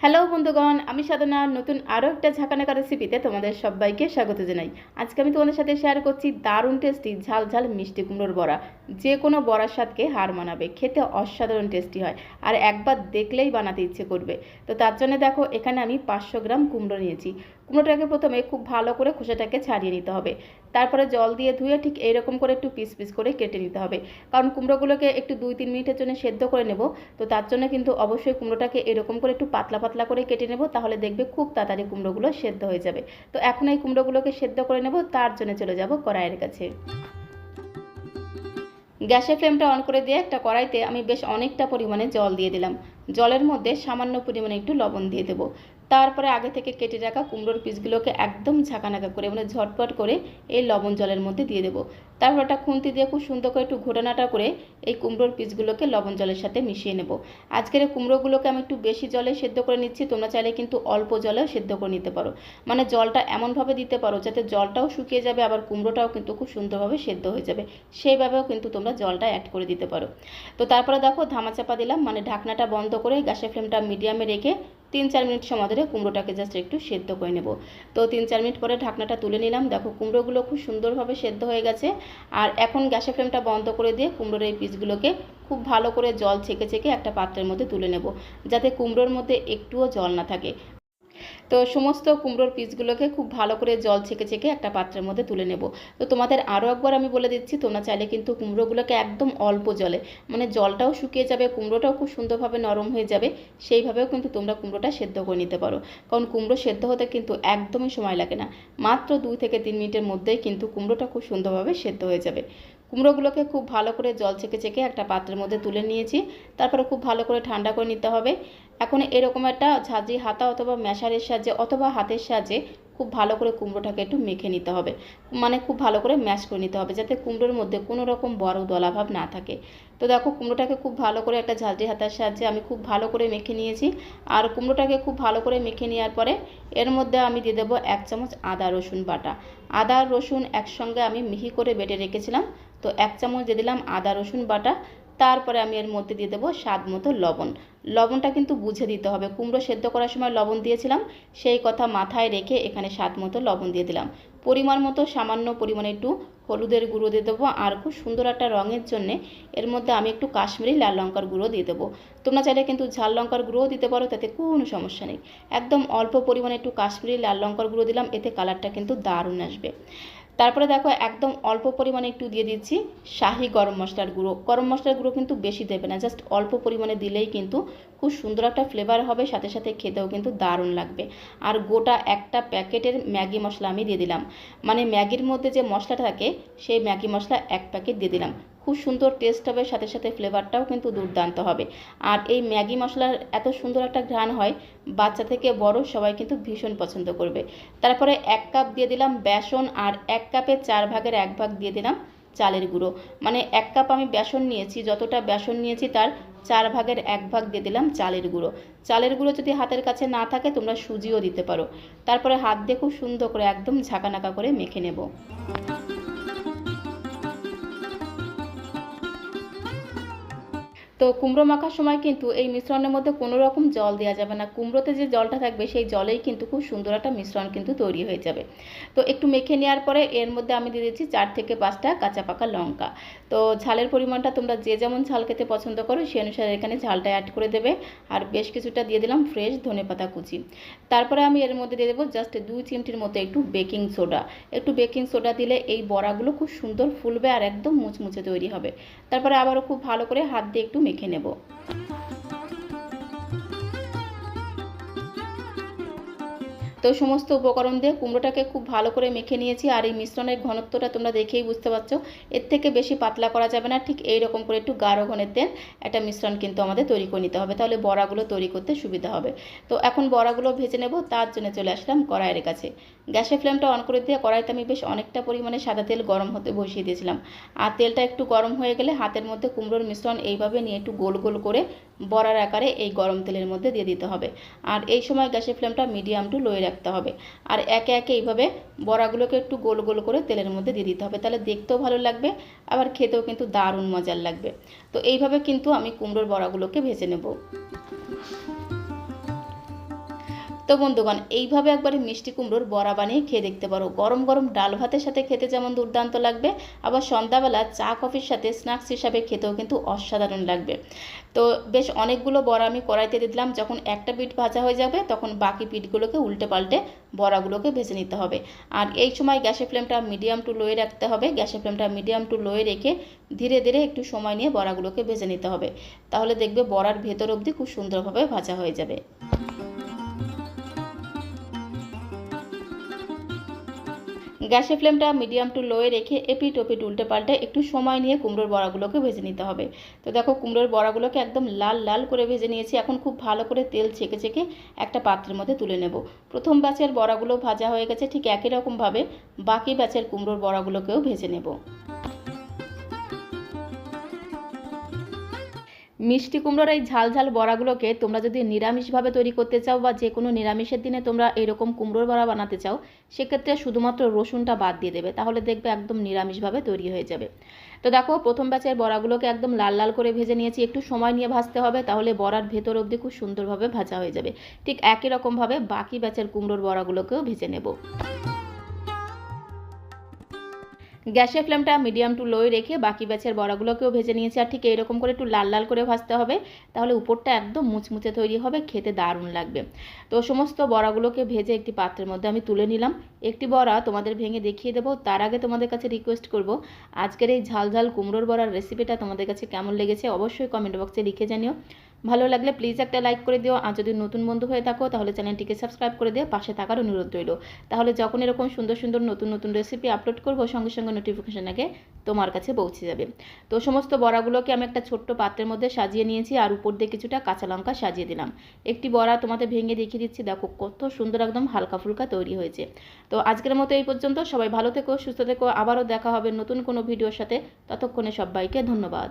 Hello বন্ধুগণ, আমি সাধনা। নতুন আরও একটা ঝাঁকানাকা রেসিপিতে তোমাদের সবাইকে স্বাগত জানাই। আজকে আমি তোমাদের সাথে শেয়ার করছি দারুণ টেস্টি ঝাল ঝাল মিষ্টি কুমড়োর বড়া। যে কোনো বড়ার স্বাদকে হার মানাবে, খেতে অসাধারণ টেস্টি হয়, আর একবার দেখলেই বানাতে ইচ্ছে করবে। তো তার জন্য দেখো, এখানে আমি পাঁচশো গ্রাম কুমড়ো নিয়েছি। কুমড়োটাকে প্রথমে খুব ভালো করে খোসাটাকে ছাড়িয়ে নিতে হবে। তারপরে জল দিয়ে ধুয়ে ঠিক এইরকম করে একটু পিস পিস করে কেটে নিতে হবে। কারণ কুমড়োগুলোকে একটু দুই তিন মিনিটের জন্য সেদ্ধ করে নেব। তো তার জন্য কিন্তু অবশ্যই কুমড়োটাকে এরকম করে একটু পাতলা পাতলা করে কেটে নেব, তাহলে দেখবে খুব তাড়াতাড়ি কুমড়োগুলো সেদ্ধ হয়ে যাবে। তো এখন এই কুমড়োগুলোকে সেদ্ধ করে নেব, তার জন্য চলে যাব কড়াইয়ের কাছে। গ্যাসের ফ্লেমটা অন করে দিয়ে একটা কড়াইতে আমি বেশ অনেকটা পরিমাণে জল দিয়ে দিলাম। জলের মধ্যে সামান্য পরিমাণে একটু লবণ দিয়ে দেবো। তারপরে আগে থেকে কেটে রাখা কুমড়োর পিসগুলোকে একদম ঝাঁকানাকা করে মানে ঝটপট করে এই লবণ জলের মধ্যে দিয়ে দেবো। তারপর একটা খুন্তি দিয়ে খুব সুন্দর করে একটু ঘোটানাটা করে এই কুমড়োর পিসগুলোকে লবণ জলের সাথে মিশিয়ে নেব। আজকের কুমড়োগুলোকে আমি একটু বেশি জলে সেদ্ধ করে নিচ্ছি, তোমরা চাইলে কিন্তু অল্প জলেও সেদ্ধ করে নিতে পারো। মানে জলটা এমনভাবে দিতে পারো যাতে জলটাও শুকিয়ে যাবে, আবার কুমড়োটাও কিন্তু খুব সুন্দরভাবে সেদ্ধ হয়ে যাবে। সেইভাবেও কিন্তু তোমরা জলটা অ্যাড করে দিতে পারো। তো তারপরে দেখো ধামাচাপা দিলাম মানে ঢাকনাটা বন্ধ করে গ্যাসের ফ্লেমটা মিডিয়ামে রেখে তিন চার মিনিট সময় ধরে কুমড়োটাকে জাস্ট একটু সেদ্ধ করে নেব। তো তিন চার মিনিট পরে ঢাকনাটা তুলে নিলাম। দেখো কুমড়োগুলো খুব সুন্দরভাবে সেদ্ধ হয়ে গেছে। আর এখন গ্যাসের ফ্লেমটা বন্ধ করে দিয়ে কুমড়োর এই পিসগুলোকে খুব ভালো করে জল ছেঁকে ছেঁকে একটা পাত্রের মধ্যে তুলে নেব। যাতে কুমড়োর মধ্যে একটুও জল না থাকে। তো সমস্ত কুমড়োর পিসগুলোকে খুব ভালো করে জল ছেঁকে ছেঁকে একটা পাত্রের মধ্যে তুলে নেব। তো তোমাদের আরও একবার আমি বলে দিচ্ছি, তোমরা চাইলে কিন্তু কুমড়োগুলোকে একদম অল্প জলে মানে জলটাও শুকিয়ে যাবে, কুমড়োটাও খুব সুন্দরভাবে নরম হয়ে যাবে, সেইভাবেও কিন্তু তোমরা কুমড়োটা সেদ্ধ করে নিতে পারো। কারণ কুমড়ো সেদ্ধ হতে কিন্তু একদমই সময় লাগে না, মাত্র দুই থেকে তিন মিনিটের মধ্যেই কিন্তু কুমড়োটা খুব সুন্দরভাবে সেদ্ধ হয়ে যাবে। কুমড়োগুলোকে খুব ভালো করে জল ছেঁকে ছেঁকে একটা পাত্রের মধ্যে তুলে নিয়েছি, তারপরে খুব ভালো করে ঠান্ডা করে নিতে হবে। এখন এরকম একটা ঝাঁঝি হাতা অথবা ম্যাশারের সাহায্যে অথবা হাতের সাহায্যে খুব ভালো করে কুমড়োটাকে একটু মেখে নিতে হবে। মানে খুব ভালো করে ম্যাশ করে নিতে হবে যাতে কুমড়োর মধ্যে কোনো রকম বড় দলাভাব না থাকে। তো দেখো কুমড়োটাকে খুব ভালো করে একটা ঝাঁঝরি হাতার সাহায্যে আমি খুব ভালো করে মেখে নিয়েছি। আর কুমড়োটাকে খুব ভালো করে মেখে নেওয়ার পরে এর মধ্যে আমি দিয়ে দেবো এক চামচ আদা, রসুন বাটা। আদা, রসুন একসঙ্গে আমি মিহি করে বেটে রেখেছিলাম। তো এক চামচ দিয়ে দিলাম আদা, রসুন বাটা। তারপরে আমি এর মধ্যে দিয়ে দেবো স্বাদ মতো লবণ। লবণটা কিন্তু বুঝে দিতে হবে। কুমড়ো সেদ্ধ করার সময় লবণ দিয়েছিলাম, সেই কথা মাথায় রেখে এখানে স্বাদ মতো লবণ দিয়ে দিলাম। পরিমাণ মতো সামান্য পরিমাণে একটু হলুদের গুঁড়ো দিয়ে দেবো আর খুব সুন্দর একটা রঙের জন্যে এর মধ্যে আমি একটু কাশ্মীরি লাল লঙ্কার গুঁড়ো দিয়ে দেবো। তোমরা চাইলে কিন্তু ঝাল লঙ্কার গুঁড়োও দিতে পারো, তাতে কোনো সমস্যা নেই। একদম অল্প পরিমাণে একটু কাশ্মীরি লাল লঙ্কার গুঁড়ো দিলাম, এতে কালারটা কিন্তু দারুণ আসবে। তারপরে দেখো একদম অল্প পরিমাণে একটু দিয়ে দিচ্ছি শাহি গরম মশলার গুঁড়ো। গরম মশলার গুঁড়ো কিন্তু বেশি দেবে না জাস্ট অল্প পরিমাণে দিলেই কিন্তু খুব সুন্দর একটা ফ্লেভার হবে, সাথে সাথে খেতেও কিন্তু দারুণ লাগবে। আর গোটা একটা প্যাকেটের ম্যাগি মশলা আমি দিয়ে দিলাম। মানে ম্যাগির মধ্যে যে মশলাটা থাকে, সেই ম্যাগি মশলা এক প্যাকেট দিয়ে দিলাম। খুব সুন্দর টেস্ট হবে, সাথে সাথে ফ্লেভারটাও কিন্তু দুর্দান্ত হবে। আর এই ম্যাগি মশলার এত সুন্দর একটা ঘ্রাণ হয়, বাচ্চা থেকে বড় সবাই কিন্তু ভীষণ পছন্দ করবে। তারপরে এক কাপ দিয়ে দিলাম বেসন আর এক কাপের চার ভাগের এক ভাগ দিয়ে দিলাম চালের গুঁড়ো। মানে এক কাপ আমি বেসন নিয়েছি, যতটা বেসন নিয়েছি তার চার ভাগের এক ভাগ দিয়ে দিলাম চালের গুঁড়ো। চালের গুঁড়ো যদি হাতের কাছে না থাকে তোমরা সুজিও দিতে পারো। তারপরে হাত দিয়ে খুব সুন্দর করে একদম ঝাঁকানাকা করে মেখে নেব। তো কুমড়ো মাখার সময় কিন্তু এই মিশ্রণের মধ্যে কোনো রকম জল দেওয়া যাবে না। কুমড়োতে যে জলটা থাকবে, সেই জলেই কিন্তু খুব সুন্দর একটা মিশ্রণ কিন্তু তৈরি হয়ে যাবে। তো একটু মেখে নেওয়ার পরে এর মধ্যে আমি দিয়ে দিচ্ছি চার থেকে পাঁচটা কাঁচা পাকা লঙ্কা। তো ঝালের পরিমাণটা তোমরা যে যেমন ঝাল খেতে পছন্দ করো, সেই অনুসারে এখানে ঝালটা অ্যাড করে দেবে। আর বেশ কিছুটা দিয়ে দিলাম ফ্রেশ ধনে পাতা কুচি। তারপরে আমি এর মধ্যে দিয়ে দেবো জাস্ট দুই চিমটির মতো একটু বেকিং সোডা একটু বেকিং সোডা দিলে এই বড়াগুলো খুব সুন্দর ফুলবে আর একদম মুচমুচে তৈরি হবে। তারপরে আবারও খুব ভালো করে হাত দিয়ে একটু মেখে নেব। তো সমস্ত উপকরণ দিয়ে কুমড়োটাকে খুব ভালো করে মেখে নিয়েছি আর এই মিশ্রণের ঘনত্বটা তোমরা দেখেই বুঝতে পারছ। এর থেকে বেশি পাতলা করা যাবে না, ঠিক এই রকম করে একটু গাঢ় ঘনের দেন একটা মিশ্রণ কিন্তু আমাদের তৈরি করে নিতে হবে, তাহলে বড়াগুলো তৈরি করতে সুবিধা হবে। তো এখন বড়াগুলো ভেজে নেব, তার জন্য চলে আসলাম কড়াইয়ের কাছে। গ্যাসের ফ্লেমটা অন করে দিয়ে কড়াইতে আমি বেশ অনেকটা পরিমাণে সাদা তেল গরম হতে বসিয়ে দিয়েছিলাম। আর তেলটা একটু গরম হয়ে গেলে হাতের মধ্যে কুমড়োর মিশ্রণ এইভাবে নিয়ে একটু গোল গোল করে বড়ার আকারে এই গরম তেলের মধ্যে দিয়ে দিতে হবে। আর এই সময় গ্যাসের ফ্লেমটা মিডিয়াম টু লোয়ে রাখতে হবে। আর একে একে এইভাবে বড়াগুলোকে একটু গোল গোল করে তেলের মধ্যে দিয়ে দিতে হবে। তাহলে দেখতেও ভালো লাগবে, আবার খেতেও কিন্তু দারুণ মজার লাগবে। তো এইভাবে কিন্তু আমি কুমড়োর বড়াগুলোকে ভেজে নেব। তো বন্ধুগণ, এইভাবে একবারে মিষ্টি কুমড়োর বড়া বানিয়ে খেয়ে দেখতে পারো। গরম গরম ডাল ভাতের সাথে খেতে যেমন দুর্দান্ত লাগবে, আবার সন্ধ্যাবেলা চা কফির সাথে স্ন্যাক্স হিসাবে খেতেও কিন্তু অসাধারণ লাগবে। তো বেশ অনেকগুলো বড়া আমি কড়াইতে দিলাম, যখন একটা পিঠ ভাজা হয়ে যাবে তখন বাকি পিঠগুলোকে উল্টে পাল্টে বড়াগুলোকে ভেজে নিতে হবে। আর এই সময় গ্যাসের ফ্লেমটা মিডিয়াম টু লোয়ে রাখতে হবে, গ্যাসের ফ্লেমটা মিডিয়াম টু লোয়ে রেখে ধীরে ধীরে একটু সময় নিয়ে বড়াগুলোকে ভেজে নিতে হবে। তাহলে দেখবে বড়ার ভেতর অবধি খুব সুন্দরভাবে ভাজা হয়ে যাবে। গ্যাসের ফ্লেমটা মিডিয়াম টু লোয়ে রেখে এপি ওপিট উল্টে পাল্টে একটু সময় নিয়ে কুমড়োর বড়াগুলোকে ভেজে নিতে হবে। তো দেখো, কুমড়োর বড়াগুলোকে একদম লাল লাল করে ভেজে নিয়েছি। এখন খুব ভালো করে তেল ছেঁকে ছেঁকে একটা পাত্রের মধ্যে তুলে নেব। প্রথম ব্যাচের বড়াগুলো ভাজা হয়ে গেছে, ঠিক একই রকমভাবে বাকি ব্যাচের কুমড়োর বড়াগুলোকেও ভেজে নেব। মিষ্টি কুমড়োর এই ঝাল ঝাল বড়াগুলোকে তোমরা যদি নিরামিষভাবে তৈরি করতে চাও বা যে কোনো নিরামিষের দিনে তোমরা এরকম কুমড়োর বড়া বানাতে চাও, সেক্ষেত্রে শুধুমাত্র রসুনটা বাদ দিয়ে দেবে। তাহলে দেখবে একদম নিরামিষভাবে তৈরি হয়ে যাবে। তো দেখো, প্রথম ব্যাচের বড়াগুলোকে একদম লাল লাল করে ভেজে নিয়েছি। একটু সময় নিয়ে ভাজতে হবে, তাহলে বড়ার ভেতর অবধি খুব সুন্দরভাবে ভাজা হয়ে যাবে। ঠিক একই রকমভাবে বাকি ব্যাচের কুমড়োর বড়াগুলোকেও ভেজে নেব। গ্যাসের ফ্লেমটা মিডিয়াম টু লোয়ে রেখে বাকি ব্যাচের বড়াগুলোকেও ভেজে নিয়েছি। আর ঠিক এইরকম করে একটু লাল লাল করে ভাজতে হবে, তাহলে উপরটা একদম মুচমুচে তৈরি হবে, খেতে দারুণ লাগবে। তো সমস্ত বড়াগুলোকে ভেজে একটি পাত্রের মধ্যে আমি তুলে নিলাম। একটি বড়া তোমাদের ভেঙে দেখিয়ে দেবো, তার আগে তোমাদের কাছে রিকোয়েস্ট করব, আজকের এই ঝাল ঝাল কুমড়োর বড়ার রেসিপিটা তোমাদের কাছে কেমন লেগেছে অবশ্যই কমেন্ট বক্সে লিখে জানিও। ভালো লাগলে প্লিজ একটা লাইক করে দিও। আর যদি নতুন বন্ধু হয়ে থাকো, তাহলে চ্যানেলটিকে সাবস্ক্রাইব করে দিও। পাশে থাকার অনুরোধ রইল। তাহলে যখন এরকম সুন্দর সুন্দর নতুন নতুন রেসিপি আপলোড করব, সঙ্গে সঙ্গে নোটিফিকেশন আগে তোমার কাছে পৌঁছে যাবে। তো সমস্ত বড়াগুলোকে আমি একটা ছোট্ট পাত্রের মধ্যে সাজিয়ে নিয়েছি, আর উপর দিয়ে কিছুটা কাঁচা লঙ্কা সাজিয়ে দিলাম। একটি বড়া তোমাদের ভেঙে দেখিয়ে দিচ্ছি, দেখো কত সুন্দর একদম হালকা ফুলকা তৈরি হয়েছে। তো আজকের মতো এই পর্যন্ত, সবাই ভালো থেকো, সুস্থ থেকো, আবারও দেখা হবে নতুন কোনো ভিডিওর সাথে। ততক্ষণে সবাইকে ধন্যবাদ।